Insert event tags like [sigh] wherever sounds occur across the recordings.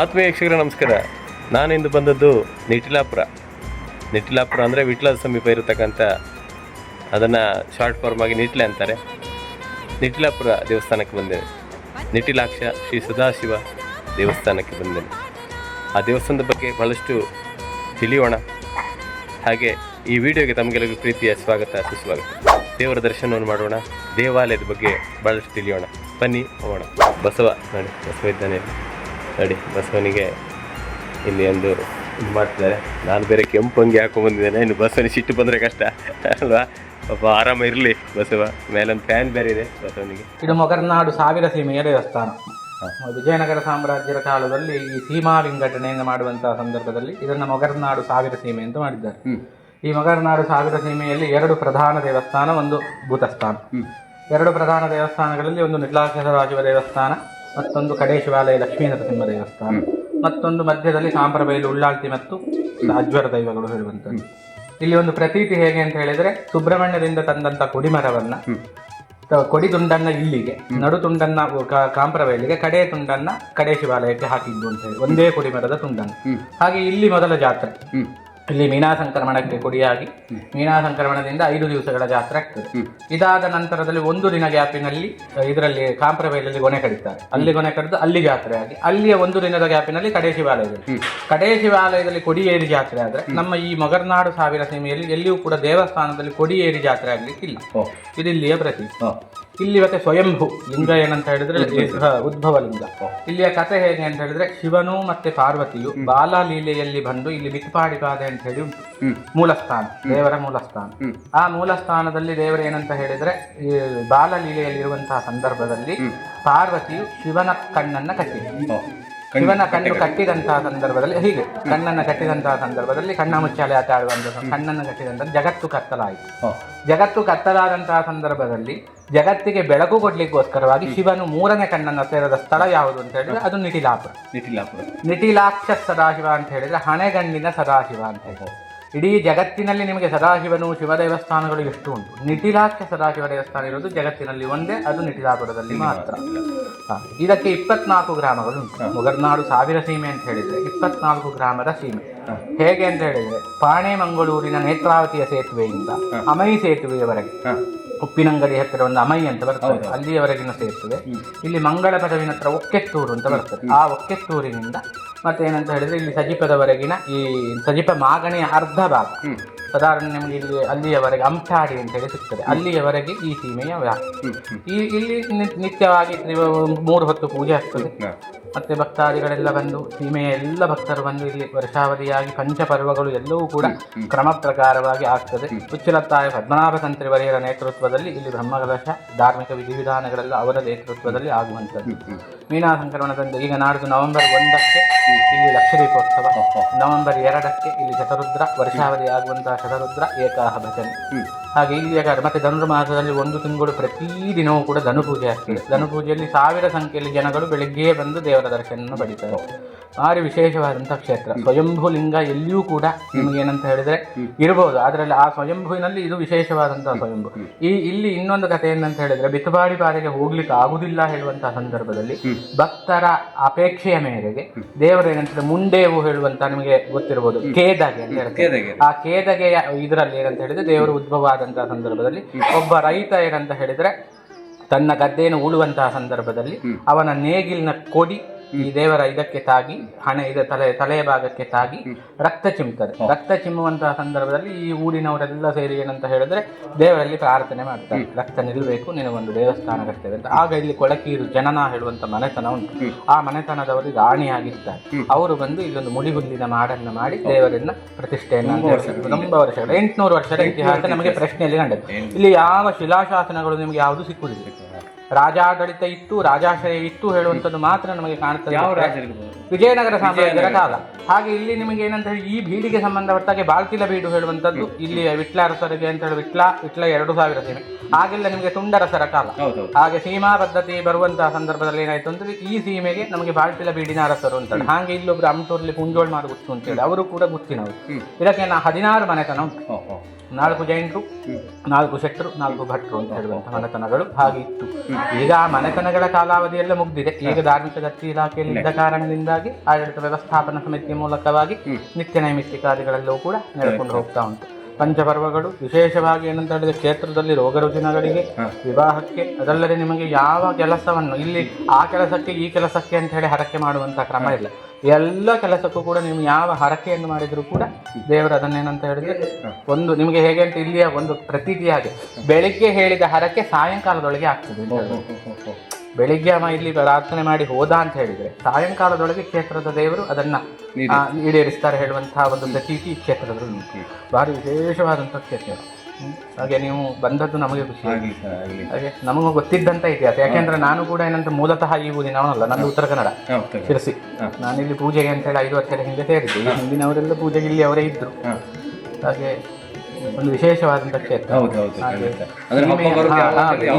ಆತ್ಮೀಯ ಯಕ್ಷಕರ ನಮಸ್ಕಾರ. ನಾನಿಂದು ಬಂದದ್ದು ನಿಟಿಲಾಪುರ. ನಿಟಿಲಾಪುರ ಅಂದರೆ ವಿಟ್ಲದ ಸಮೀಪ ಇರತಕ್ಕಂಥ ಅದನ್ನು ಶಾರ್ಟ್ ಫಾರ್ಮ್ ಆಗಿ ನಿಟ್ಲೆ ಅಂತಾರೆ. ನಿಟಿಲಾಪುರ ದೇವಸ್ಥಾನಕ್ಕೆ ಬಂದೇನೆ ನಿಟಿಲಾಕ್ಷ ಶ್ರೀ ಸದಾಶಿವ ದೇವಸ್ಥಾನಕ್ಕೆ ಬಂದೇನೆ ಆ ದೇವಸ್ಥಾನದ ಬಗ್ಗೆ ಬಹಳಷ್ಟು ತಿಳಿಯೋಣ. ಹಾಗೆ ಈ ವಿಡಿಯೋಗೆ ತಮಗೆಲ್ಲರಿಗೂ ಪ್ರೀತಿಯ ಸ್ವಾಗತ, ಸುಸ್ವಾಗತ. ದೇವರ ದರ್ಶನವನ್ನು ಮಾಡೋಣ. ದೇವಾಲಯದ ಬಗ್ಗೆ ಭಾಳಷ್ಟು ತಿಳಿಯೋಣ. ಬನ್ನಿ, ಹೋಗೋಣ. ಬಸವ ನೋಡಿ, ಬಸವ ಇದ್ದಾನೆ. ನೋಡಿ ಬಸವನಿಗೆ ಇಲ್ಲಿ ಒಂದು ಇದು ಮಾಡ್ತಿದ್ದಾರೆ. ನಾನು ಬೇರೆ ಕೆಂಪು ಅಂಗಿ ಹಾಕೊಂಡ್ ಬಂದಿದ್ದೇನೆ. ಇನ್ನು ಬಸವನಿಗೆ ಸಿಟ್ಟು ಬಂದರೆ ಕಷ್ಟ. ಅಲ್ವಾ? ಪಾಪ ಆರಾಮ ಇರಲಿ ಬಸವ. ಮೇಲೊಂದು ಫ್ಯಾನ್ ಬೇರೆ ಇದೆ ಬಸವನಿಗೆ. ಇದು ಮೊಗರ್ನಾಡು ಸಾವಿರ ಸೀಮೆಯ ದೇವಸ್ಥಾನ. ವಿಜಯನಗರ ಸಾಮ್ರಾಜ್ಯದ ಕಾಲದಲ್ಲಿ ಈ ಸೀಮಾ ವಿಂಗಡಣೆಯನ್ನು ಮಾಡುವಂತಹ ಸಂದರ್ಭದಲ್ಲಿ ಇದನ್ನು ಮೊಗರ್ನಾಡು ಸಾವಿರ ಸೀಮೆ ಅಂತ ಮಾಡಿದ್ದಾರೆ. ಈ ಮೊಗರ್ನಾಡು ಸಾವಿರ ಸೀಮೆಯಲ್ಲಿ ಎರಡು ಪ್ರಧಾನ ದೇವಸ್ಥಾನ ಒಂದು ಭೂತಸ್ಥಾನ. ಎರಡು ಪ್ರಧಾನ ದೇವಸ್ಥಾನಗಳಲ್ಲಿ ಒಂದು ನಿರ್ಲಾಕ್ಷರಾಜುವ ದೇವಸ್ಥಾನ ಮತ್ತೊಂದು ಕಡೆ ಶಿವಾಲಯ ಲಕ್ಷ್ಮೀ ನರಸಿಂಹ ದೇವಸ್ಥಾನ. ಮತ್ತೊಂದು ಮಧ್ಯದಲ್ಲಿ ಸಾಂಪ್ರಬೈಲು ಉಳ್ಳಾಳ್ತಿ ಮತ್ತು ಅಜ್ವರ ದೈವಗಳು ಹೇಳುವಂಥದ್ದು ಇಲ್ಲಿ ಒಂದು ಪ್ರತೀತಿ ಹೇಗೆ ಅಂತ ಹೇಳಿದ್ರೆ ಸುಬ್ರಹ್ಮಣ್ಯದಿಂದ ತಂದಂತ ಕೊಡಿಮರವನ್ನ ಕೊಡಿ ತುಂಡನ್ನ ಇಲ್ಲಿಗೆ ನಡು ತುಂಡನ್ನ ಕಾಂಪ್ರವೈಲಿಗೆ ಕಡೆ ತುಂಡನ್ನ ಕಡೆ ಶಿವಾಲಯಕ್ಕೆ ಹಾಕಿದ್ದು ಅಂತ ಹೇಳಿ ಒಂದೇ ಕೊಡಿಮರದ ತುಂಡನ್ನು. ಹಾಗೆ ಇಲ್ಲಿ ಮೊದಲ ಜಾತ್ರೆ. ಇಲ್ಲಿ ಮೀನಾ ಸಂಕ್ರಮಣಕ್ಕೆ ಕೊಡಿಯಾಗಿ ಮೀನಾ ಸಂಕ್ರಮಣದಿಂದ ಐದು ದಿವಸಗಳ ಜಾತ್ರೆ. ಆಗ್ತದೆ ಇದಾದ ನಂತರದಲ್ಲಿ ಒಂದು ದಿನ ಗ್ಯಾಪಿನಲ್ಲಿ ಇದರಲ್ಲಿ ಕಾಂಪ್ರಬೈಲಲ್ಲಿ ಗೊನೆ ಕಡಿತಾರೆ. ಅಲ್ಲಿ ಗೊನೆ ಕಡಿದು ಅಲ್ಲಿ ಜಾತ್ರೆ ಆಗಿ ಅಲ್ಲಿಯ ಒಂದು ದಿನದ ಗ್ಯಾಪಿನಲ್ಲಿ ಕಡೆ ಶಿವಾಲಯದಲ್ಲಿ. ಕಡೆ ಶಿವಾಲಯದಲ್ಲಿ ಕೊಡಿಯೇರಿ ಜಾತ್ರೆ ಆದರೆ ನಮ್ಮ ಈ ಮೊಗರ್ನಾಡು ಸಾವಿರ ಸೀಮೆಯಲ್ಲಿ ಎಲ್ಲಿಯೂ ಕೂಡ ದೇವಸ್ಥಾನದಲ್ಲಿ ಕೊಡಿಯೇರಿ ಜಾತ್ರೆ ಆಗಲಿಕ್ಕಿಲ್ಲ. ಇದು ಇಲ್ಲಿಯ ಪ್ರತಿ ಇಲ್ಲಿ ಮತ್ತೆ ಸ್ವಯಂಭು ಲಿಂಗ ಏನಂತ ಹೇಳಿದ್ರೆ ಉದ್ಭವ. ಲಿಂಗ. ಇಲ್ಲಿಯ ಕಥೆ ಹೇಗೆ ಅಂತ ಹೇಳಿದ್ರೆ ಶಿವನು ಮತ್ತೆ ಪಾರ್ವತಿಯು ಬಾಲ ಲೀಲೆಯಲ್ಲಿ ಬಂದು ಇಲ್ಲಿ ಬಿತ್ಪಾಡಿಪಾದೆ ಅಂತ ಹೇಳಿ ಮೂಲಸ್ಥಾನ ಮೂಲ ಸ್ಥಾನ ದೇವರ ಮೂಲಸ್ಥಾನ. ಆ ಮೂಲಸ್ಥಾನದಲ್ಲಿ ದೇವರು ಏನಂತ ಹೇಳಿದ್ರೆ ಈ ಬಾಲ ಲೀಲೆಯಲ್ಲಿರುವಂತಹ ಸಂದರ್ಭದಲ್ಲಿ ಪಾರ್ವತಿಯು ಶಿವನ ಕಣ್ಣನ್ನ ಕಟ್ಟಿದೆ. ಶಿವನ ಕಣ್ಣು ಕಟ್ಟಿದಂತಹ ಸಂದರ್ಭದಲ್ಲಿ ಹೀಗೆ ಕಣ್ಣನ್ನು ಕಟ್ಟಿದಂತಹ ಸಂದರ್ಭದಲ್ಲಿ ಕಣ್ಣ ಮುಚ್ಚಾಲೆ ಆಟ ಆಡುವಂತಹ ಕಣ್ಣನ್ನು ಕಟ್ಟಿದಂತಹ ಜಗತ್ತು ಕತ್ತಲಾಯಿತು. ಜಗತ್ತು ಕತ್ತಲಾದಂತಹ ಸಂದರ್ಭದಲ್ಲಿ ಜಗತ್ತಿಗೆ ಬೆಳಕು ಕೊಡ್ಲಿಕ್ಕೋಸ್ಕರವಾಗಿ ಶಿವನು ಮೂರನೇ ಕಣ್ಣನ್ನು ಸೇರದ ಸ್ಥಳ ಯಾವುದು ಅಂತ ಹೇಳಿದ್ರೆ ಅದು ನಿಟಿಲಾಪುರ. ನಿಟಿಲಾಪುರ. ನಿಟಿಲಾಕ್ಷ ಸದಾಶಿವ ಅಂತ ಹೇಳಿದ್ರೆ ಹಣೆಗಣ್ಣಿನ ಸದಾಶಿವ ಅಂತ ಹೇಳಿ ಇಡೀ ಜಗತ್ತಿನಲ್ಲಿ ನಿಮಗೆ ಸದಾಶಿವನು ಶಿವ ದೇವಸ್ಥಾನಗಳು ಎಷ್ಟು ಉಂಟು? ನಿಟಿಲಾಕ್ಷ ಸದಾಶಿವ ದೇವಸ್ಥಾನ ಇರೋದು ಜಗತ್ತಿನಲ್ಲಿ ಒಂದೇ ಅದು ನಿಟಿಲಾಪುರದಲ್ಲಿ ಮಾತ್ರ. ಇದಕ್ಕೆ ಇಪ್ಪತ್ನಾಲ್ಕು ಗ್ರಾಮಗಳು ಉಂಟು. ಮುಗರ್ನಾಡು ಸಾವಿರ ಸೀಮೆ ಅಂತ ಹೇಳಿದ್ರೆ ಇಪ್ಪತ್ನಾಲ್ಕು ಗ್ರಾಮದ ಸೀಮೆ. ಹೇಗೆ ಅಂತ ಹೇಳಿದ್ರೆ ಪಾಣೆ ಮಂಗಳೂರಿನ ನೇತ್ರಾವತಿಯ ಸೇತುವೆಯಿಂದ ಅಮೈ ಸೇತುವೆಯವರೆಗೆ ಉಪ್ಪಿನಂಗಡಿ ಹತ್ತಿರ ಒಂದು ಅಮೈ ಅಂತ ಬರ್ತದೆ. ಅಲ್ಲಿಯವರೆಗಿನ ಸೇರ್ತದೆ. ಇಲ್ಲಿ ಮಂಗಳ ಪದವಿನ ಹತ್ರ ಒಕ್ಕೆತ್ತೂರು ಅಂತ ಬರ್ತದೆ. ಆ ಒಕ್ಕೆತ್ತೂರಿನಿಂದ ಮತ್ತೆ ಏನಂತ ಹೇಳಿದ್ರೆ ಇಲ್ಲಿ ಸಜಿಪದವರೆಗಿನ ಈ ಸಜಿಪ ಮಾಗಣೆಯ ಅರ್ಧ ಭಾಗ. ಸಾಧಾರಣ ನಿಮಗೆ ಇಲ್ಲಿ ಅಲ್ಲಿಯವರೆಗೆ ಅಂಟಾಡಿ ಅಂತ ಹೇಳಿ ಸಿಗ್ತದೆ. ಅಲ್ಲಿಯವರೆಗೆ ಈ ಸೀಮೆಯ ವ್ಯಾಪ್ತಿ. ಈ ಇಲ್ಲಿ ನಿತ್ಯವಾಗಿ ಮೂರು ಹೊತ್ತು ಪೂಜೆ ಆಗ್ತದೆ. ಮತ್ತೆ ಭಕ್ತಾದಿಗಳೆಲ್ಲ ಬಂದು ಸೀಮೆಯ ಎಲ್ಲ ಭಕ್ತರು ಬಂದು ಇಲ್ಲಿ ವರ್ಷಾವಧಿಯಾಗಿ ಪಂಚಪರ್ವಗಳು ಎಲ್ಲವೂ ಕೂಡ ಕ್ರಮ ಪ್ರಕಾರವಾಗಿ ಆಗ್ತದೆ. ಉಚ್ಚಲತ್ತಾಯ ಪದ್ಮನಾಭ ತಂತ್ರಿ ವರಿಯರ ನೇತೃತ್ವದಲ್ಲಿ ಇಲ್ಲಿ ಬ್ರಹ್ಮಕಲಶ ಧಾರ್ಮಿಕ ವಿಧಿವಿಧಾನಗಳೆಲ್ಲ ಅವರ ನೇತೃತ್ವದಲ್ಲಿ ಆಗುವಂಥದ್ದು. ಮೀನಾ ಸಂಕ್ರಮಣದಂದು ಈಗ ನಾಡಿದ್ದು ನವೆಂಬರ್ ಒಂದಕ್ಕೆ ಇಲ್ಲಿ ಲಕ್ಷ ದೀಪೋತ್ಸವ ನವೆಂಬರ್ ಎರಡಕ್ಕೆ ಇಲ್ಲಿ ಶತರುದ್ರ ವರ್ಷಾವಧಿ ಆಗುವಂತಹ ಶತರುದ್ರ ಏಕಾಹ ಭಜನೆ. ಹಾಗೆ ಇಲ್ಲಿಯ ಮತ್ತೆ ಮತ್ತೆ ಧನುರ್ಮಾಸದಲ್ಲಿ ಒಂದು ತಿಂಗಳು ಪ್ರತಿದಿನವೂ ಕೂಡ ಧನು ಪೂಜೆ ಆಗ್ತದೆ. ಧನು ಪೂಜೆಯಲ್ಲಿ ಸಾವಿರ ಸಂಖ್ಯೆಯಲ್ಲಿ ಜನಗಳು ಬೆಳಿಗ್ಗೆ ಬಂದು ದೇವರ ದರ್ಶನವನ್ನು ಪಡಿತಾರೆ. ಭಾರಿ ವಿಶೇಷವಾದಂತಹ ಕ್ಷೇತ್ರ ಸ್ವಯಂಭೂ ಲಿಂಗ ಎಲ್ಲಿಯೂ ಕೂಡ ನಿಮಗೆ ಏನಂತ ಹೇಳಿದ್ರೆ ಇರಬಹುದು. ಅದರಲ್ಲಿ ಆ ಸ್ವಯಂಭುವಿನಲ್ಲಿ ಇದು ವಿಶೇಷವಾದಂತಹ ಸ್ವಯಂಭು. ಈ ಇಲ್ಲಿ ಇನ್ನೊಂದು ಕಥೆ ಏನಂತ ಹೇಳಿದ್ರೆ ಬಿತ್ತುಬಾಡಿ ಪಾದೆಗೆ ಹೋಗ್ಲಿಕ್ಕೆ ಆಗುದಿಲ್ಲ ಹೇಳುವಂತಹ ಸಂದರ್ಭದಲ್ಲಿ ಭಕ್ತರ ಅಪೇಕ್ಷೆಯ ಮೇರೆಗೆ ದೇವರು ಏನಂತ ಮುಂಡೇವು ಹೇಳುವಂತ ನಿಮಗೆ ಗೊತ್ತಿರಬಹುದು ಕೇದಗೆ ಅಂತ ಹೇಳ್ತಾರೆ. ಆ ಕೇದಗೆಯ ಇದರಲ್ಲಿ ಏನಂತ ಹೇಳಿದ್ರೆ ದೇವರು ಉದ್ಭವ ಆದಂತಹ ಸಂದರ್ಭದಲ್ಲಿ ಒಬ್ಬ ರೈತ ಏನಂತ ಹೇಳಿದ್ರೆ ತನ್ನ ಗದ್ದೆಯನ್ನು ಉಳುವಂತಹ ಸಂದರ್ಭದಲ್ಲಿ ಅವನ ನೇಗಿಲಿನ ಕೊಡಿ ಈ ದೇವರ ಇದಕ್ಕೆ ತಾಗಿ ಹಣೆ ಇದ ತಲೆ ತಲೆಯ ಭಾಗಕ್ಕೆ ತಾಗಿ ರಕ್ತ ಚಿಮ್ತದೆ ರಕ್ತ ಚಿಮ್ಮುವಂತಹ ಸಂದರ್ಭದಲ್ಲಿ ಈ ಊರಿನವರೆಲ್ಲ ಸೇರಿ ಏನಂತ ಹೇಳಿದ್ರೆ ದೇವರಲ್ಲಿ ಪ್ರಾರ್ಥನೆ ಮಾಡ್ತಾರೆ. ರಕ್ತ ನಿಲ್ಲಬೇಕು ನಿನಗೊಂದು ದೇವಸ್ಥಾನ ಕಟ್ತೇವೆ ಅಂತ. ಆಗ ಇಲ್ಲಿ ಕೊಳಕೀರು ಜನನ ಹೇಳುವಂತ ಮನೆತನ ಉಂಟು. ಆ ಮನೆತನದವರು ರಾಣಿಯಾಗಿರ್ತಾರೆ. ಅವರು ಬಂದು ಇಲ್ಲೊಂದು ಮುಡಿಗುಲ್ಲಿನ ಮಾಡನ್ನ ಮಾಡಿ ದೇವರನ್ನ ಪ್ರತಿಷ್ಠೆಯನ್ನ ತುಂಬಾ ವರ್ಷಗಳು ಎಂಟುನೂರು ವರ್ಷದ ಇತಿಹಾಸ ನಮಗೆ ಪ್ರಶ್ನೆಯಲ್ಲಿ ಕಂಡದ್ದು. ಇಲ್ಲಿ ಯಾವ ಶಿಲಾಶಾಸನಗಳು ನಿಮಗೆ ಯಾವುದು ಸಿಕ್ಕುವುದಿಲ್ಲ ರಾಜಾಡಳಿತ ಇತ್ತು ರಾಜಾಶ್ರಯ ಇತ್ತು ಹೇಳುವಂಥದ್ದು ಮಾತ್ರ ನಮಗೆ ಕಾಣುತ್ತದೆ ವಿಜಯನಗರ ಸಾಮ್ರಾಜ್ಯದ ಕಾಲ. ಹಾಗೆ ಇಲ್ಲಿ ನಿಮಗೆ ಏನಂತ ಹೇಳಿ ಈ ಬೀಡಿಗೆ ಸಂಬಂಧಪಟ್ಟಾಗೆ ಬಾಳ್ತಿಲ ಬೀಡು ಹೇಳುವಂಥದ್ದು. ಇಲ್ಲಿ ವಿಟ್ಲ ಅರಸರಿಗೆ ಅಂತ ಹೇಳಿ ವಿಟ್ಲ ವಿಟ್ಲ ಎರಡು ಸಾವಿರ ಸೀಮೆ ಹಾಗೆಲ್ಲ ನಿಮಗೆ ತುಂಡರಸರ ಕಾಲ. ಹಾಗೆ ಸೀಮಾ ಪದ್ಧತಿ ಬರುವಂತಹ ಸಂದರ್ಭದಲ್ಲಿ ಏನಾಯ್ತು ಅಂದ್ರೆ ಈ ಸೀಮೆಗೆ ನಮಗೆ ಬಾಳ್ತಿಲ ಬೀಡಿನ ಅರಸರು ಅಂತ ಹೇಳಿ. ಹಾಗೆ ಇಲ್ಲೊಬ್ರು ಅಮಟೂರ್ಲಿ ಕುಂಜೋಳ್ ಮಾರು ಗುತ್ತು ಅಂತೇಳಿ ಅವರು ಕೂಡ ಗುತ್ತಿನವರು. ಇದಕ್ಕೆ ನಾ ಹದಿನಾರು ಮನೆತನ ಉಂಟು. ನಾಲ್ಕು ಜೈನರು ನಾಲ್ಕು ಶೆಟ್ಟರು ನಾಲ್ಕು ಭಟ್ರು ಅಂತ ಹೇಳುವಂತಹ ಮನೆತನಗಳು ಹಾಗೆ ಇತ್ತು. ಈಗ ಆ ಮನೆತನಗಳ ಕಾಲಾವಧಿಯೆಲ್ಲ ಮುಗ್ದಿದೆ. ಈಗ ಧಾರ್ಮಿಕ ದತ್ತಿ ಇಲಾಖೆಯಲ್ಲಿ ಇದ್ದ ಕಾರಣದಿಂದಾಗಿ ಆಡಳಿತ ವ್ಯವಸ್ಥಾಪನಾ ಸಮಿತಿಯ ಮೂಲಕವಾಗಿ ನಿತ್ಯ ನೈಮಿತ್ತಿಕಾದಿಗಳೆಲ್ಲವೂ ಕೂಡ ನಡೆಕೊಂಡು ಹೋಗ್ತಾ ಉಂಟು. ಪಂಚಪರ್ವಗಳು ವಿಶೇಷವಾಗಿ ಏನಂತ ಹೇಳಿದ್ರೆ ಕ್ಷೇತ್ರದಲ್ಲಿ ರೋಗ ರುಜಿನಗಳಿಗೆ ವಿವಾಹಕ್ಕೆ ಅದಲ್ಲದೆ ನಿಮಗೆ ಯಾವ ಕೆಲಸವನ್ನು ಇಲ್ಲಿ ಆ ಕೆಲಸಕ್ಕೆ ಈ ಕೆಲಸಕ್ಕೆ ಅಂತ ಹೇಳಿ ಹರಕೆ ಮಾಡುವಂತಹ ಕ್ರಮ ಇಲ್ಲ. ಎಲ್ಲ ಕೆಲಸಕ್ಕೂ ಕೂಡ ನೀವು ಯಾವ ಹರಕೆಯನ್ನು ಮಾಡಿದರೂ ಕೂಡ ದೇವರು ಅದನ್ನೇನಂತ ಹೇಳಿದ್ರೆ ಒಂದು ನಿಮಗೆ ಹೇಗೆ ಅಂತ ಇಲ್ಲಿಯ ಒಂದು ಪ್ರತೀತಿಯಾಗಿ ಬೆಳಿಗ್ಗೆ ಹೇಳಿದ ಹರಕೆ ಸಾಯಂಕಾಲದೊಳಗೆ ಆಗ್ತದೆ. ಬೆಳಿಗ್ಗೆ ಅವ ಇಲ್ಲಿ ಪ್ರಾರ್ಥನೆ ಮಾಡಿ ಹೋದ ಅಂತ ಹೇಳಿದ್ರೆ ಸಾಯಂಕಾಲದೊಳಗೆ ಕ್ಷೇತ್ರದ ದೇವರು ಅದನ್ನ ಈಡೇರಿಸ್ತಾರೆ ಹೇಳುವಂತಹ ಒಂದು ಪ್ರತೀತಿ ಈ ಕ್ಷೇತ್ರದಲ್ಲಿ. ಭಾರಿ ವಿಶೇಷವಾದಂತಹ ಕ್ಷೇತ್ರ. ಹಾಗೆ ನೀವು ಬಂದದ್ದು ನಮಗೆ ಖುಷಿ. ಹಾಗೆ ನಮಗೂ ಗೊತ್ತಿದ್ದಂತ ಇತಿಹಾಸ. ಯಾಕೆಂದ್ರೆ ನಾನು ಕೂಡ ಏನಂತ ಮೂಲತಃ ಈ ಊರಿನವನಲ್ಲ ನಂದು ಉತ್ತರ ಕನ್ನಡ. ಶಿರಸಿ. ನಾನಿಲ್ಲಿ ಪೂಜೆಗೆ ಅಂತ ಹೇಳಿ ಐದು ವರ್ಷದ ಹಿಂದೆ ಸೇರಿದ್ದೆ. ಹಿಂದಿನವರೆಲ್ಲ ಪೂಜೆಗೆ ಇಲ್ಲಿ ಅವರೇ ಇದ್ರು. ಹಾಗೆ ಒಂದು ವಿಶೇಷವಾದಂತಹ ಕ್ಷೇತ್ರ.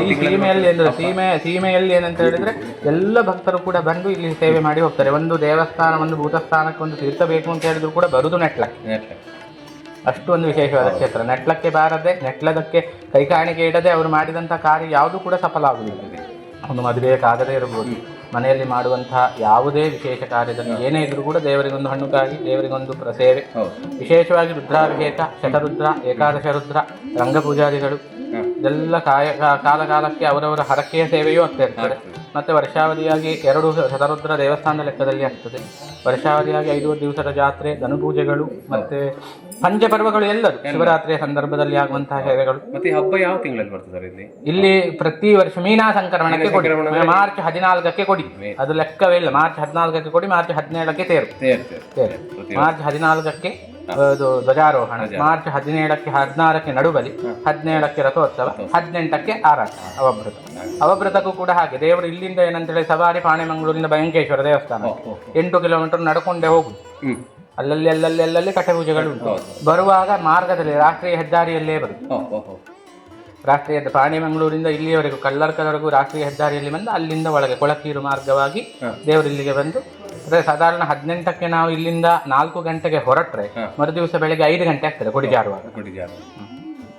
ಈ ಸೀಮೆಯಲ್ಲಿ ಸೀಮೆ ಸೀಮೆಯಲ್ಲಿ ಏನಂತ ಹೇಳಿದ್ರೆ ಎಲ್ಲ ಭಕ್ತರು ಕೂಡ ಬಂದು ಇಲ್ಲಿ ಸೇವೆ ಮಾಡಿ ಹೋಗ್ತಾರೆ. ಒಂದು ದೇವಸ್ಥಾನ ಒಂದು ಭೂತಸ್ಥಾನಕ್ಕೆ ಒಂದು ತೀರ್ಥ ಬೇಕು ಅಂತ ಹೇಳಿದ್ರು ಕೂಡ ಬರುದು ನೆಟ್ಲಕ್ಕೆ. ನೆಟ್ಲೆ. ಅಷ್ಟು ಒಂದು ವಿಶೇಷವಾದ ಕ್ಷೇತ್ರ. ನೆಟ್ಲಕ್ಕೆ ಬಾರದೆ ನೆಟ್ಲದಕ್ಕೆ ಕೈಕಾಣಿಕೆ ಇಡದೆ ಅವರು ಮಾಡಿದಂತ ಕಾರ್ಯ ಯಾವುದು ಕೂಡ ಸಫಲ ಆಗುವುದಿಲ್ಲ ಒಂದು ಮದುವೆ ಕಾದರೆ ಇರಬಹುದು ಮನೆಯಲ್ಲಿ ಮಾಡುವಂತಹ ಯಾವುದೇ ವಿಶೇಷ ಕಾರ್ಯದಲ್ಲಿ ಏನೇ ಇದ್ರೂ ಕೂಡ ದೇವರಿಗೊಂದು ಹಣ್ಣುಗಾಗಿ ದೇವರಿಗೊಂದು ಪ್ರಸೇವೆ. ವಿಶೇಷವಾಗಿ ರುದ್ರಾಭಿಷೇಕ ಶತರುದ್ರ ಏಕಾದಶ ರುದ್ರ ರಂಗಪೂಜಾದಿಗಳು ಇದೆಲ್ಲ ಕಾಯ ಕಾಲ ಕಾಲಕ್ಕೆ ಅವರವರ ಹರಕೆಯ ಸೇವೆಯೂ ಆಗ್ತಾ ಇರ್ತದೆ. ಮತ್ತೆ ವರ್ಷಾವಧಿಯಾಗಿ ಎರಡು ಶತರುದ್ರ ದೇವಸ್ಥಾನದ ಲೆಕ್ಕದಲ್ಲಿ ಆಗ್ತದೆ. ವರ್ಷಾವಧಿಯಾಗಿ ಐದು ದಿವಸದ ಜಾತ್ರೆ ಧನುಪೂಜೆಗಳು ಮತ್ತೆ ಪಂಚಪರ್ವಗಳು ಎಲ್ಲದು ಶಿವರಾತ್ರಿಯ ಸಂದರ್ಭದಲ್ಲಿ ಆಗುವಂತಹ ಸೇವೆಗಳು. ಮತ್ತೆ ಹಬ್ಬ ಯಾವ ತಿಂಗಳಲ್ಲಿ ಬರ್ತದೆ ಇಲ್ಲಿ? ಇಲ್ಲಿ ಪ್ರತಿ ವರ್ಷ ಮೀನಾ ಸಂಕ್ರಮಣಕ್ಕೆ ಕೊಡಿ. ಮಾರ್ಚ್ ಹದಿನಾಲ್ಕಕ್ಕೆ ಕೊಡಿ. ಅದು ಲೆಕ್ಕವೇ ಇಲ್ಲ. ಮಾರ್ಚ್ ಹದಿನಾಲ್ಕಕ್ಕೆ ಕೊಡಿ ಮಾರ್ಚ್ ಹದಿನೇಳಕ್ಕೆ ತೇರ್. ಮಾರ್ಚ್ ಹದಿನಾಲ್ಕಕ್ಕೆ ಅದು ಧ್ವಜಾರೋಹಣ. ಮಾರ್ಚ್ ಹದಿನೇಳಕ್ಕೆ ಹದಿನಾರಕ್ಕೆ ನಡುಬಲಿ ಹದಿನೇಳಕ್ಕೆ ರಥೋತ್ಸವ ಹದಿನೆಂಟಕ್ಕೆ ಆರಾಟ ಅವಭೃತ. ಅವಭೃತಕ್ಕೂ ಕೂಡ ಹಾಗೆ. ದೇವರು ಇಲ್ಲಿಂದ ಏನಂತೇಳಿ ಸವಾರಿ ಪಾಣೆಮಂಗಳೂರಿನ ಭಯಂಕೇಶ್ವರ ದೇವಸ್ಥಾನ ಎಂಟು ಕಿಲೋಮೀಟರ್ ನಡ್ಕೊಂಡೇ ಹೋಗುದು. ಹ್ಮ್. ಅಲ್ಲಲ್ಲಿ ಅಲ್ಲಲ್ಲಿ ಅಲ್ಲಲ್ಲಿ ಕಟಪೂಜೆಗಳು ಉಂಟು. ಬರುವಾಗ ಮಾರ್ಗದಲ್ಲಿ ರಾಷ್ಟ್ರೀಯ ಹೆದ್ದಾರಿಯಲ್ಲೇ ಬರುತ್ತೆ ರಾಷ್ಟ್ರೀಯ ಪಾಣೆಮಂಗಳೂರಿಂದ ಇಲ್ಲಿಯವರೆಗೂ ಕಲ್ಲರ್ಕದವರೆಗೂ ರಾಷ್ಟ್ರೀಯ ಹೆದ್ದಾರಿಯಲ್ಲಿ ಬಂದು ಅಲ್ಲಿಂದ ಒಳಗೆ ಕೊಳಕೀರು ಮಾರ್ಗವಾಗಿ ದೇವರು ಇಲ್ಲಿಗೆ ಬಂದು ಅದೇ ಸಾಧಾರಣ ಹದಿನೆಂಟಕ್ಕೆ ನಾವು ಇಲ್ಲಿಂದ ನಾಲ್ಕು ಗಂಟೆಗೆ ಹೊರಟ್ರೆ ಮರುದಿವಸ ಬೆಳಗ್ಗೆ ಐದು ಗಂಟೆ ಆಗ್ತದೆ ಕೊಡಿಜಾರುವಾಗ. ಕೊಡಿಜಾರು.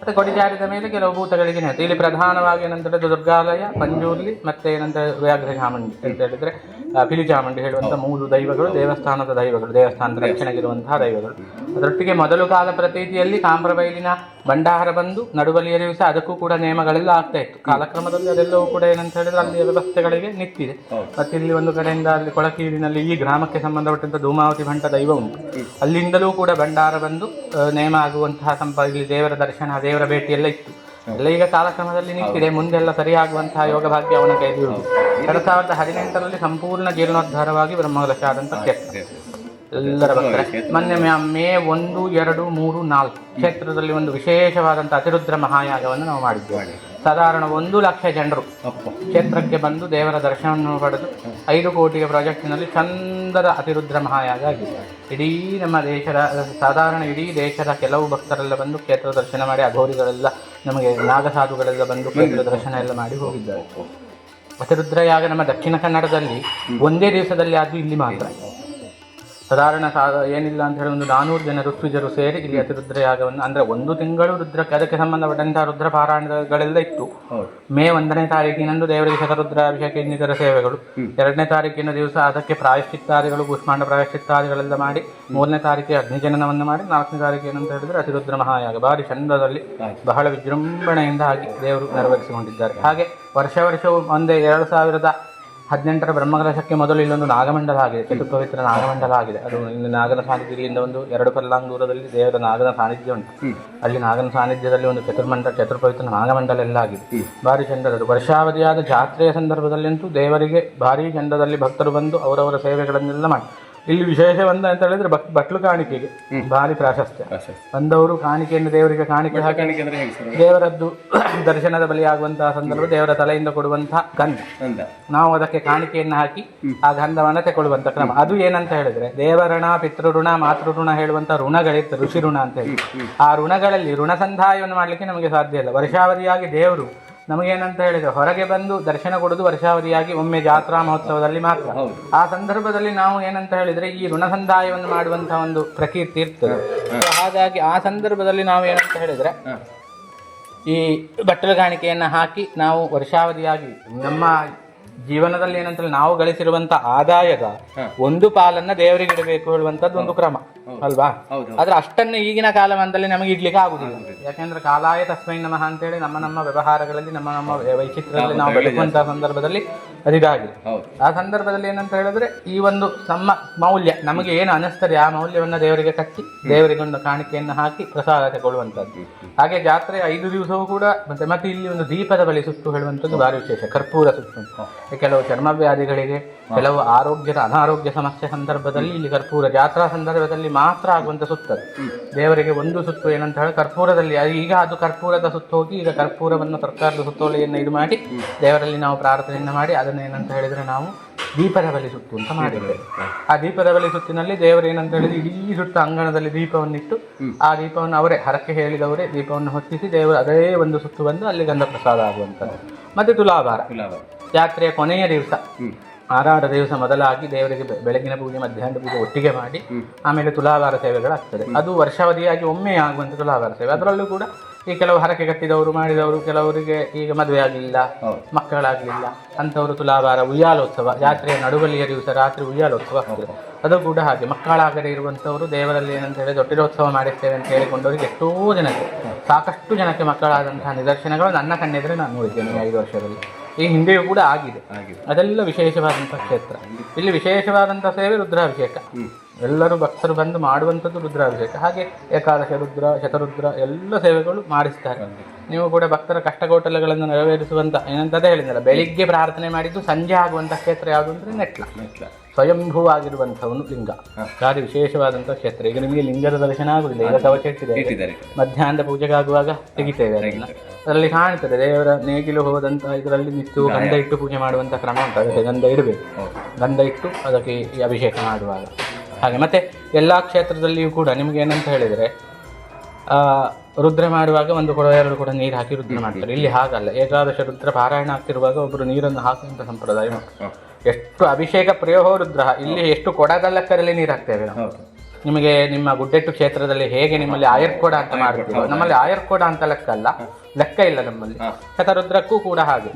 ಮತ್ತೆ ಕೊಡಿಜಾರಿದ ಮೇಲೆ ಕೆಲವು ಭೂತಗಳಿಗೆ. ಇಲ್ಲಿ ಪ್ರಧಾನವಾಗಿ ಏನಂದ್ರೆ ದುರ್ಗಾಲಯ ಪಂಜೂರ್ಲಿ ಮತ್ತೆ ಏನಂತ ವ್ಯಾಘ್ರ ಚಾಮುಂಡಿ ಅಂತ ಹೇಳಿದ್ರೆ ಆ, ಹೇಳುವಂಥ ಮೂರು ದೈವಗಳು ದೇವಸ್ಥಾನದ ದೈವಗಳು ದೇವಸ್ಥಾನದ ರಕ್ಷಣೆಗಿರುವಂತಹ ದೈವಗಳು. ಅದರೊಟ್ಟಿಗೆ ಮೊದಲು ಕಾಲ ಪ್ರತೀತಿಯಲ್ಲಿ ತಾಮ್ರಬೈಲಿನ ಭಂಡಾರ ಬಂದು ನಡುಬಲಿಯ ಸಹ ಅದಕ್ಕೂ ಕೂಡ ನಿಯಮಗಳೆಲ್ಲ ಆಗ್ತಾ ಇತ್ತು. ಕಾಲಕ್ರಮದಲ್ಲಿ ಅದೆಲ್ಲವೂ ಕೂಡ ಏನಂತ ಹೇಳಿದ್ರೆ ಅಲ್ಲಿಯ ವ್ಯವಸ್ಥೆಗಳಿಗೆ ನಿಂತಿದೆ. ಮತ್ತೆ ಇಲ್ಲಿ ಒಂದು ಕಡೆಯಿಂದ ಅಲ್ಲಿ ಕೊಳಕೀರಿನಲ್ಲಿ ಈ ಗ್ರಾಮಕ್ಕೆ ಸಂಬಂಧಪಟ್ಟಂತಹ ಧೂಮಾವತಿ ಭಂಟ ದೈವ ಉಂಟು. ಅಲ್ಲಿಂದಲೂ ಕೂಡ ಭಂಡಾರ ಬಂದು ನೇಮ ಆಗುವಂತಹ ಸಂಪ ಇಲ್ಲಿ ದೇವರ ದರ್ಶನ ದೇವರ ಭೇಟಿ ಎಲ್ಲ ಇತ್ತು. ಎಲ್ಲ ಈಗ ಕಾಲಕ್ರಮದಲ್ಲಿ ನಿಂತಿದೆ. ಮುಂದೆಲ್ಲ ಸರಿಯಾಗುವಂತಹ ಯೋಗ ಭಾಗ್ಯ ಅವನ ಕೈಲಿರುವುದು ಎರಡ್ ಸಾವಿರದ ಹದಿನೆಂಟರಲ್ಲಿ ಸಂಪೂರ್ಣ ಜೀರ್ಣೋದ್ಧಾರವಾಗಿ ಬ್ರಹ್ಮಲಕ್ಷ ಆದಂತಹ ಕ್ಷೇತ್ರ. ಎಲ್ಲರ ಭಕ್ತರ ಮೊನ್ನೆ ಮೇ ಒಂದು ಎರಡು ಮೂರು ನಾಲ್ಕು ಕ್ಷೇತ್ರದಲ್ಲಿ ಒಂದು ವಿಶೇಷವಾದಂತಹ ಅತಿರುದ್ರ ಮಹಾಯಾಗವನ್ನು ನಾವು ಮಾಡಿದ್ದೇವೆ ಸಾಧಾರಣ ಒಂದು ಲಕ್ಷ ಜನರು ಕ್ಷೇತ್ರಕ್ಕೆ ಬಂದು ದೇವರ ದರ್ಶನವನ್ನು ಪಡೆದು ಐದು ಕೋಟಿಯ ಪ್ರಾಜೆಕ್ಟ್ನಲ್ಲಿ ಚಂದದ ಅತಿರುದ್ರ ಮಹಾಯಾಗ ಆಗಿದೆ. ಇಡೀ ನಮ್ಮ ದೇಶದ ಸಾಧಾರಣ ಇಡೀ ದೇಶದ ಕೆಲವು ಭಕ್ತರೆಲ್ಲ ಬಂದು ಕ್ಷೇತ್ರ ದರ್ಶನ ಮಾಡಿ ಅಘೋರಿಗಳೆಲ್ಲ ನಮಗೆ ನಾಗಸಾಧುಗಳೆಲ್ಲ ಬಂದು ಕ್ಷೇತ್ರ ದರ್ಶನ ಎಲ್ಲ ಮಾಡಿ ಹೋಗಿದ್ದಾರೆ. ಅತಿರುದ್ರಯಾಗ ನಮ್ಮ ದಕ್ಷಿಣ ಕನ್ನಡದಲ್ಲಿ ಒಂದೇ ದಿವಸದಲ್ಲಿ ಆದರೂ ಇಲ್ಲಿ ಮಾತ್ರ. ಸಾಧಾರಣ ಸಾಗ ಏನಿಲ್ಲ ಅಂತ ಹೇಳಿ ಒಂದು ನಾನೂರು ಜನ ಋತ್ವಿಜರು ಸೇರಿ ಇಲ್ಲಿ ಅತಿರುದ್ರ ಯಾಗವನ್ನು ಅಂದ್ರೆ ಒಂದು ತಿಂಗಳು ರುದ್ರಕ್ಕೆ ಅದಕ್ಕೆ ಸಂಬಂಧಪಟ್ಟಂತಹ ರುದ್ರ ಪಾರಾಯಣಗಳೆಲ್ಲ ಇತ್ತು ಮೇ ಒಂದನೇ ತಾರೀಕಿನಂದು ದೇವರಿಗೆ ಶತರುದ್ರಾಭಿಷೇಕ ಇನ್ನಿತರ ಸೇವೆಗಳು. ಎರಡನೇ ತಾರೀಕಿನ ದಿವಸ ಅದಕ್ಕೆ ಪ್ರಾಯಶ್ಚಿತ್ತಾದಿಗಳು ಕೂಷ್ಮಾಂಡ ಪ್ರಾಯಶ್ಚಿತ್ತಾದಿಗಳೆಲ್ಲ ಮಾಡಿ ಮೂರನೇ ತಾರೀಕಿಗೆ ಅಗ್ನಿಜನನವನ್ನು ಮಾಡಿ ನಾಲ್ಕನೇ ತಾರೀಕು ಏನಂತ ಹೇಳಿದ್ರೆ ಅತಿರುದ್ರ ಮಹಾಯಾಗ. ಭಾರಿ ಚಂದದಲ್ಲಿ ಬಹಳ ವಿಜೃಂಭಣೆಯಿಂದ ಆಗಿ ದೇವರು ನೆರವೇರಿಸಿಕೊಂಡಿದ್ದಾರೆ. ಹಾಗೆ ವರ್ಷ ವರ್ಷವೂ ಒಂದೇ ಎರಡು ಸಾವಿರದ ಹದಿನೆಂಟರ ಬ್ರಹ್ಮಕಲಶಕ್ಕೆ ಮೊದಲು ಇಲ್ಲೊಂದು ನಾಗಮಂಡಲ ಆಗಿದೆ ಚತುರ್ಪವಿತ್ರ ನಾಗಮಂಡಲ ಆಗಿದೆ. ಅದು ಇಲ್ಲಿ ನಾಗನ ಸಾನ್ನಿಧ್ಯ ಇಲ್ಲಿಂದ ಒಂದು ಎರಡು ಪರ್ಲಾಂಗ್ ದೂರದಲ್ಲಿ ದೇವರ ನಾಗನ ಸಾನ್ನಿಧ್ಯ ಉಂಟು. ಅಲ್ಲಿ ನಾಗನ ಸಾನ್ನಿಧ್ಯದಲ್ಲಿ ಒಂದು ಚತುರ್ಮಂಡ ಚತುರ್ಪವಿತ್ರ ನಾಗಮಂಡಲ ಎಲ್ಲ ಆಗಿದೆ. ಭಾರಿ ಚಂದದ್ದು. ವರ್ಷಾವಧಿಯಾದ ಜಾತ್ರೆಯ ಸಂದರ್ಭದಲ್ಲಂತೂ ದೇವರಿಗೆ ಭಾರಿ ಚಂದದಲ್ಲಿ ಭಕ್ತರು ಬಂದು ಅವರವರ ಸೇವೆಗಳನ್ನೆಲ್ಲ ಮಾಡಿ. ಇಲ್ಲಿ ವಿಶೇಷ ಬಂದ ಅಂತ ಹೇಳಿದ್ರೆ ಬಟ್ ಬಟ್ಲು ಕಾಣಿಕೆಗೆ ಭಾರಿ ಪ್ರಾಶಸ್ತ್ಯ. ಬಂದವರು ಕಾಣಿಕೆಯನ್ನು ದೇವರಿಗೆ ಕಾಣಿಕೆ ಹಾಕಿ ದೇವರದ್ದು [coughs] ದರ್ಶನದ ಬಲಿ ಆಗುವಂತಹ ಸಂದರ್ಭ ದೇವರ ತಲೆಯಿಂದ ಕೊಡುವಂತಹ ಗಂಧ. ನಾವು ಅದಕ್ಕೆ ಕಾಣಿಕೆಯನ್ನು ಹಾಕಿ ಆ ಗಂಧವನ್ನು ತಗೊಳ್ಳುವಂತ ಕ್ರಮ. ಅದು ಏನಂತ ಹೇಳಿದ್ರೆ ದೇವಋಣ ಪಿತೃಋಣ ಮಾತೃಋಣ ಹೇಳುವಂತ ಋಣಗಳಿತ್ತು ಋಷಿ ಋಣ ಅಂತ ಹೇಳಿ. ಆ ಋಣಗಳಲ್ಲಿ ಋಣ ಸಂಧಾಯವನ್ನು ಮಾಡಲಿಕ್ಕೆ ನಮಗೆ ಸಾಧ್ಯ ಇಲ್ಲ. ವರ್ಷಾವಧಿಯಾಗಿ ದೇವರು ನಮಗೇನಂತ ಹೇಳಿದ್ರೆ ಹೊರಗೆ ಬಂದು ದರ್ಶನ ಕೊಡೋದು ವರ್ಷಾವಧಿಯಾಗಿ ಒಮ್ಮೆ ಜಾತ್ರಾ ಮಹೋತ್ಸವದಲ್ಲಿ ಮಾತ್ರ. ಆ ಸಂದರ್ಭದಲ್ಲಿ ನಾವು ಏನಂತ ಹೇಳಿದ್ರೆ ಈ ಋಣಸಂದಾಯವನ್ನು ಮಾಡುವಂತಹ ಒಂದು ಪ್ರಕೀರ್ತಿ ಇರ್ತದೆ. ಹಾಗಾಗಿ ಆ ಸಂದರ್ಭದಲ್ಲಿ ನಾವು ಏನಂತ ಹೇಳಿದ್ರೆ ಈ ಬಟ್ಟಲು ಕಾಣಿಕೆಯನ್ನು ಹಾಕಿ ನಾವು ವರ್ಷಾವಧಿಯಾಗಿ ನಮ್ಮ ಜೀವನದಲ್ಲಿ ಏನಂತ ನಾವು ಗಳಿಸಿರುವಂತ ಆದಾಯದ ಒಂದು ಪಾಲನ್ನ ದೇವರಿಗೆ ಇಡಬೇಕು ಹೇಳುವಂತದ್ದು ಒಂದು ಕ್ರಮ ಅಲ್ವಾ? ಆದ್ರೆ ಅಷ್ಟನ್ನು ಈಗಿನ ಕಾಲಮಾನದಲ್ಲಿ ನಮಗೆ ಇಡ್ಲಿಕ್ಕೆ ಆಗುದಿಲ್ಲ. ಯಾಕೆಂದ್ರೆ ಕಾಲಾಯ ತಸ್ಮೈ ನಮಃ ಅಂತೇಳಿ ನಮ್ಮ ನಮ್ಮ ವ್ಯವಹಾರಗಳಲ್ಲಿ ನಮ್ಮ ನಮ್ಮ ವೈಚಿತ್ರದಲ್ಲಿ ನಾವು ಬೆಳೆಸುವಂತಹ ಸಂದರ್ಭದಲ್ಲಿ ಅದಿದಾಗಿದೆ. ಆ ಸಂದರ್ಭದಲ್ಲಿ ಏನಂತ ಹೇಳಿದ್ರೆ ಈ ಒಂದು ನಮ್ಮ ಮೌಲ್ಯ ನಮಗೆ ಏನು ಅನಿಸ್ತದೆ ಆ ಮೌಲ್ಯವನ್ನ ದೇವರಿಗೆ ಕಟ್ಟಿ ದೇವರಿಗೆ ಒಂದು ಕಾಣಿಕೆಯನ್ನು ಹಾಕಿ ಪ್ರಸಾದ ತಗೊಳ್ಳುವಂತದ್ದು ಹಾಗೆ ಜಾತ್ರೆ ಐದು ದಿವಸವೂ ಕೂಡ ಮತ್ತೆ ಮತ್ತೆ ಇಲ್ಲಿ ಒಂದು ದೀಪದ ಬಳಿ ಸುತ್ತು ಹೇಳುವಂತದ್ದು ಭಾರಿ ವಿಶೇಷ ಕರ್ಪೂರ ಸುತ್ತು ಕೆಲವು ಚರ್ಮವ್ಯಾಧಿಗಳಿಗೆ ಕೆಲವು ಆರೋಗ್ಯದ ಅನಾರೋಗ್ಯ ಸಮಸ್ಯೆ ಸಂದರ್ಭದಲ್ಲಿ ಇಲ್ಲಿ ಕರ್ಪೂರ ಜಾತ್ರಾ ಸಂದರ್ಭದಲ್ಲಿ ಮಾತ್ರ ಆಗುವಂತ ಸುತ್ತದೆ. ದೇವರಿಗೆ ಒಂದು ಸುತ್ತು ಏನಂತ ಹೇಳಿ ಕರ್ಪೂರದಲ್ಲಿ ಈಗ ಅದು ಕರ್ಪೂರದ ಸುತ್ತು ಹೋಗಿ ಈಗ ಕರ್ಪೂರವನ್ನು ಸರ್ಕಾರದ ಸುತ್ತೋಲೆಯನ್ನು ಇದು ಮಾಡಿ ದೇವರಲ್ಲಿ ನಾವು ಪ್ರಾರ್ಥನೆಯನ್ನು ಮಾಡಿ ಅದನ್ನ ಏನಂತ ಹೇಳಿದ್ರೆ ನಾವು ದೀಪದ ಬಲಿ ಸುತ್ತು ಅಂತ ಮಾಡಿದ್ದೇವೆ ಆ ದೀಪದ ಬಲಿ ಸುತ್ತಿನಲ್ಲಿ ದೇವರು ಏನಂತ ಹೇಳಿದ್ರೆ ಇಡೀ ಸುತ್ತ ಅಂಗಣದಲ್ಲಿ ದೀಪವನ್ನಿಟ್ಟು ಆ ದೀಪವನ್ನು ಅವರೇ ಹರಕೆ ಹೇಳಿದವರೇ ದೀಪವನ್ನು ಹೊತ್ತಿಸಿ ದೇವರು ಅದೇ ಒಂದು ಸುತ್ತು ಬಂದು ಅಲ್ಲಿ ಗಂಧ ಪ್ರಸಾದ ಆಗುವಂಥದ್ದು ಮತ್ತೆ ತುಲಾಭಾರ. ಗುಲಾಬ ಜಾತ್ರೆಯ ಕೊನೆಯ ದಿವಸ ಆರಾರ ದಿವಸ ಮೊದಲಾಗಿ ದೇವರಿಗೆ ಬೆಳಗಿನ ಪೂಜೆ ಮಧ್ಯಾಹ್ನದ ಪೂಜೆ ಒಟ್ಟಿಗೆ ಮಾಡಿ ಆಮೇಲೆ ತುಲಾಭಾರ ಸೇವೆಗಳಾಗ್ತದೆ. ಅದು ವರ್ಷಾವಧಿಯಾಗಿ ಒಮ್ಮೆ ಆಗುವಂಥ ತುಲಾಭಾರ ಸೇವೆ. ಅದರಲ್ಲೂ ಕೂಡ ಈ ಕೆಲವು ಹರಕೆ ಕಟ್ಟಿದವರು ಮಾಡಿದವರು ಕೆಲವರಿಗೆ ಈಗ ಮದುವೆ ಆಗಲಿಲ್ಲ ಮಕ್ಕಳಾಗಲಿಲ್ಲ ಅಂಥವರು ತುಲಾಭಾರ ಉಯ್ಯಾಲೋತ್ಸವ ಜಾತ್ರೆಯ ನಡುವಲಿಯ ದಿವಸ ರಾತ್ರಿ ಉಯ್ಯಾಲೋತ್ಸವ ಆಗ್ತದೆ. ಅದು ಕೂಡ ಹಾಗೆ. ಮಕ್ಕಳಾಗದೆ ಇರುವಂಥವರು ದೇವರಲ್ಲಿ ಏನಂತ ಹೇಳಿ ದೊಡ್ಡಿರೋತ್ಸವ ಮಾಡಿರ್ತೇವೆ ಅಂತ ಹೇಳಿಕೊಂಡವರಿಗೆ ಎಷ್ಟೋ ಜನಕ್ಕೆ ಸಾಕಷ್ಟು ಜನಕ್ಕೆ ಮಕ್ಕಳಾದಂತಹ ನಿದರ್ಶನಗಳು ನನ್ನ ಕಣ್ಣೆದುರು ನಾನು ನೋಡಿದ್ದೇನೆ ಐದು ವರ್ಷದಲ್ಲಿ. ಈ ಹಿಂದೆಯೂ ಕೂಡ ಆಗಿದೆ. ಅದೆಲ್ಲ ವಿಶೇಷವಾದಂಥ ಕ್ಷೇತ್ರ. ಇಲ್ಲಿ ವಿಶೇಷವಾದಂಥ ಸೇವೆ ರುದ್ರಾಭಿಷೇಕ. ಎಲ್ಲರೂ ಭಕ್ತರು ಬಂದು ಮಾಡುವಂಥದ್ದು ರುದ್ರಾಭಿಷೇಕ. ಹಾಗೆ ಏಕಾದಶ ರುದ್ರ ಶತರುದ್ರ ಎಲ್ಲ ಸೇವೆಗಳು ಮಾಡಿಸ್ತಾರೆ. ನೀವು ಕೂಡ ಭಕ್ತರ ಕಷ್ಟಕೋಟಲಗಳನ್ನು ನೆರವೇರಿಸುವಂಥ ಏನಂತದೇ ಹೇಳಿದ್ನಲ್ಲ ಬೆಳಿಗ್ಗೆ ಪ್ರಾರ್ಥನೆ ಮಾಡಿದ್ದು ಸಂಜೆ ಆಗುವಂಥ ಕ್ಷೇತ್ರ ಯಾವುದು ಅಂದರೆ ನೆಟ್ಲ. ಸ್ವಯಂಭೂ ಆಗಿರುವಂಥವನು ಲಿಂಗ. ಕಾರ್ಯ ವಿಶೇಷವಾದಂಥ ಕ್ಷೇತ್ರ. ಈಗ ನಿಮಗೆ ಲಿಂಗದ ದರ್ಶನ ಆಗುದಿಲ್ಲ. ಈಗ ಕವಚಿಟ್ಟಿದೆ ಮಧ್ಯಾಹ್ನದ ಪೂಜೆಗಾಗುವಾಗ ತೆಗಿತೇವೆ ಅದನ್ನ. ಅದರಲ್ಲಿ ಕಾಣ್ತದೆ ದೇವರ ನೇಗಿಲು ಹೋದಂತ ಇದರಲ್ಲಿ ನಿಂತು ಗಂಧ ಇಟ್ಟು ಪೂಜೆ ಮಾಡುವಂತ ಕ್ರಮ ಉಂಟು. ಅದಕ್ಕೆ ಗಂಧ ಇಡಬೇಕು. ಗಂಧ ಇಟ್ಟು ಅದಕ್ಕೆ ಈ ಅಭಿಷೇಕ ಮಾಡುವಾಗ. ಹಾಗೆ ಮತ್ತೆ ಎಲ್ಲಾ ಕ್ಷೇತ್ರದಲ್ಲಿಯೂ ಕೂಡ ನಿಮ್ಗೆ ಏನಂತ ಹೇಳಿದ್ರೆ ಆ ರುದ್ರ ಮಾಡುವಾಗ ಒಂದು ಕೂಡ ಎರಡು ಕೂಡ ನೀರು ಹಾಕಿ ರುದ್ರ ಮಾಡ್ತಾರೆ. ಇಲ್ಲಿ ಹಾಗಲ್ಲ. ಏಕಾದಶ ರುದ್ರ ಪಾರಾಯಣ ಆಗ್ತಿರುವಾಗ ಒಬ್ಬರು ನೀರನ್ನು ಹಾಕುವಂತ ಸಂಪ್ರದಾಯ ಉಂಟು. ಎಷ್ಟು ಅಭಿಷೇಕ ಪ್ರಿಯೋ ರುದ್ರ ಇಲ್ಲಿ ಎಷ್ಟು ಕೊಡಗಲ್ಲಕ್ಕರಲ್ಲಿ ನೀರು ಹಾಕ್ತೇವೆ ನಾವು ನಿಮಗೆ ನಿಮ್ಮ ಗುಡ್ಡೆಟ್ಟು ಕ್ಷೇತ್ರದಲ್ಲಿ ಹೇಗೆ ನಿಮ್ಮಲ್ಲಿ ಆಯರ್ಕೋಡ ಅಂತ ಮಾಡ್ತೀವಿ ನಮ್ಮಲ್ಲಿ ಆಯರ್ಕೋಡ ಅಂತ ಲೆಕ್ಕ ಅಲ್ಲ ಲೆಕ್ಕ ಇಲ್ಲ ನಮ್ಮಲ್ಲಿ. ಶತರುದ್ರಕ್ಕೂ ಕೂಡ ಹಾಗೆ.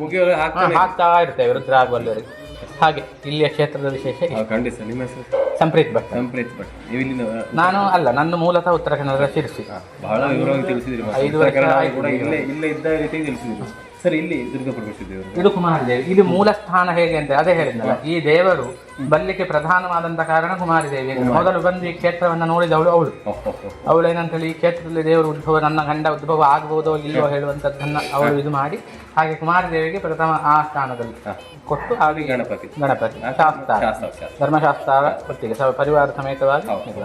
ಹಾಕ್ತಾ ಇರ್ತೇವೆ ರುದ್ರ ಆಗುವಲ್ಲರಿಗೆ ಹಾಗೆ ಇಲ್ಲಿಯ ಕ್ಷೇತ್ರದ ವಿಶೇಷ ಸಂಪ್ರೀತ್ ಭಟ್. ಸಂಪ್ರೀತ್ ಭಟ್. ನಾನು ಅಲ್ಲ ನನ್ನ ಮೂಲತಃ ಉತ್ತರ ಕನ್ನಡದ ಶಿರ್ಸಿ. ಬಹಳ ವಿವರವಾಗಿ ತಿಳಿಸಿದ್ರು. ಐದು ವರ್ಷ ಇಲ್ಲೇ ಇದ್ದ ರೀತಿ ತಿಳಿಸಿದ್ರಿ ಸರ್ ಇಲ್ಲಿ ದುರ್ಗಾ ಪರಮೇಶ್ವರ ದೇವರು. ಇದು ಕುಮಾರದೇವಿ. ಇದು ಮೂಲ ಸ್ಥಾನ ಹೇಗೆ ಅಂತ ಅದೇ ಹೇಳಿದ್ನಲ್ಲ. ಈ ದೇವರು ಬಲ್ಲಿಕೆ ಪ್ರಧಾನವಾದಂತ ಕಾರಣ ಕುಮಾರಿ ದೇವಿ. ಮೊದಲು ಬಂದು ಈ ಕ್ಷೇತ್ರವನ್ನ ನೋಡಿದವಳು ಅವಳು. ಅವಳು ಏನಂತ ಹೇಳಿ ಈ ಕ್ಷೇತ್ರದಲ್ಲಿ ದೇವರು ಉದ್ಭವ ನನ್ನ ಗಂಡ ಉದ್ಭವ ಆಗ್ಬೋದೋ ಇಲ್ಲವೋ ಹೇಳುವಂಥದ್ದನ್ನ ಅವಳು ಇದು ಮಾಡಿ ಹಾಗೆ ಕುಮಾರಿ ದೇವಿಗೆ ಪ್ರಥಮ ಆ ಸ್ಥಾನದಲ್ಲಿ ಕೊಟ್ಟು ಹಾಗೆ ಗಣಪತಿ. ಗಣಪತಿ. ಶಾಸ್ತ್ರ ಶಾಸ್ತ್ರ. ಶಾಸ್ತ್ರ. ಧರ್ಮಶಾಸ್ತ್ರ ಒಟ್ಟಿಗೆ. ಸ- ಪರಿವಾರ ಸಮೇತವಾಗಿ ಕ್ಷೇತ್ರ.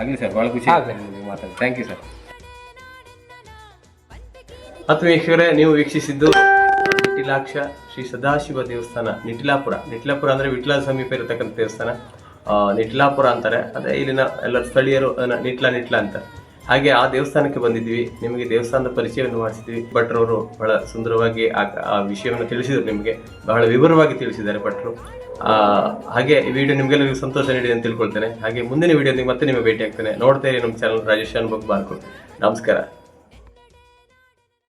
ಆಗಲಿ ಸರ್ ಬಹಳ ಖುಷಿ ಮಾತಾಡಿ. ಥ್ಯಾಂಕ್ ಯು ಸರ್ ಆತ್ಮೀಯರೇ ನೀವು ವೀಕ್ಷಿಸಿದ್ದು ನಿಟಿಲಾಕ್ಷ ಶ್ರೀ ಸದಾಶಿವ ದೇವಸ್ಥಾನ, ನಿಟಿಲಾಪುರ. ನಿಟಿಲಾಪುರ ಅಂದ್ರೆ ವಿಟ್ಲ ಸಮೀಪ ಇರತಕ್ಕಂಥ ದೇವಸ್ಥಾನ. ನಿಟಿಲಾಪುರ ಅಂತಾರೆ. ಅದೇ ಇಲ್ಲಿನ ಎಲ್ಲ ಸ್ಥಳೀಯರು ನಿಟ್ಲ ನಿಟ್ಲ ಅಂತ. ಹಾಗೆ ಆ ದೇವಸ್ಥಾನಕ್ಕೆ ಬಂದಿದ್ವಿ ನಿಮಗೆ ದೇವಸ್ಥಾನದ ಪರಿಚಯವನ್ನು ಮಾಡಿಸಿದ್ವಿ ಭಟ್ರವರು ಬಹಳ ಸುಂದರವಾಗಿ ಆ ವಿಷಯವನ್ನು ತಿಳಿಸಿದ್ರು ನಿಮಗೆ. ಬಹಳ ವಿವರವಾಗಿ ತಿಳಿಸಿದ್ದಾರೆ ಭಟ್ರು. ಹಾಗೆ ಈ ವಿಡಿಯೋ ನಿಮಗೆಲ್ಲರಿಗೂ ಸಂತೋಷ ನೀಡಿ ಅಂತ ತಿಳ್ಕೊಳ್ತೇನೆ. ಹಾಗೆ ಮುಂದಿನ ವಿಡಿಯೋ ಮತ್ತೆ ನಿಮಗೆ ಭೇಟಿ ಆಗ್ತೇನೆ ನೋಡ್ತಾ ಇರಿ ನಮ್ಮ ಚಾನಲ್ ರಾಜೇಶ್ ಅನ್ಬೋಗ್ ಬಾರ್ಕು ನಮಸ್ಕಾರ.